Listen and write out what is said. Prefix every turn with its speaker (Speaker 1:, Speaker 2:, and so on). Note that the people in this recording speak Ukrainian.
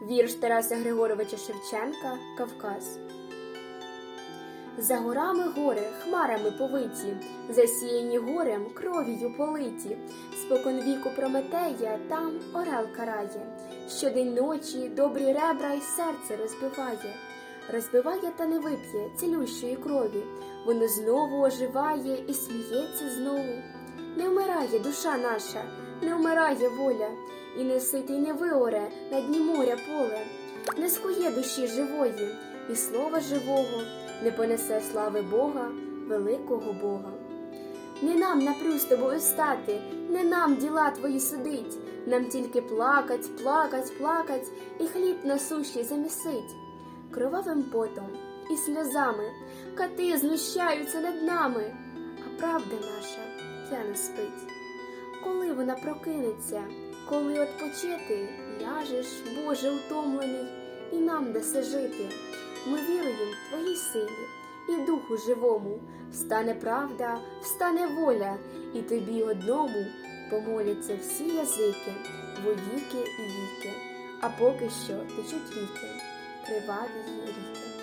Speaker 1: Вірш Тараса Григоровича Шевченка Кавказ. За горами гори, хмарами повиті, засіяні горем, кров'ю политі. Спокон віку Прометея там орел карає. Щодень ночі добрі ребра й серце розбиває. Розбиває та не вип'є цілющої крові. Воно знову оживає і сміється знову. Не вмирає душа наша, не вмирає воля, і не ситий не виоре на дні моря поле, не скує душі живої, і слова живого, не понесе слави Бога, великого Бога. Не нам напрю з тобою стати, не нам діла твої судить, нам тільки плакать, плакать, плакать, і хліб на суші замісить. Кровавим потом і сльозами кати знущаються над нами, а правда наша п'яна спить. Коли вона прокинеться, коли отпочити, ляжеш, Боже, утомлений, і нам даси жити. Ми віруємо Твоїй силі і духу живому. Встане правда, встане воля, і тобі одному помоляться всі язики, вовіки і віки, а поки що течуть ріки, криваві ріки.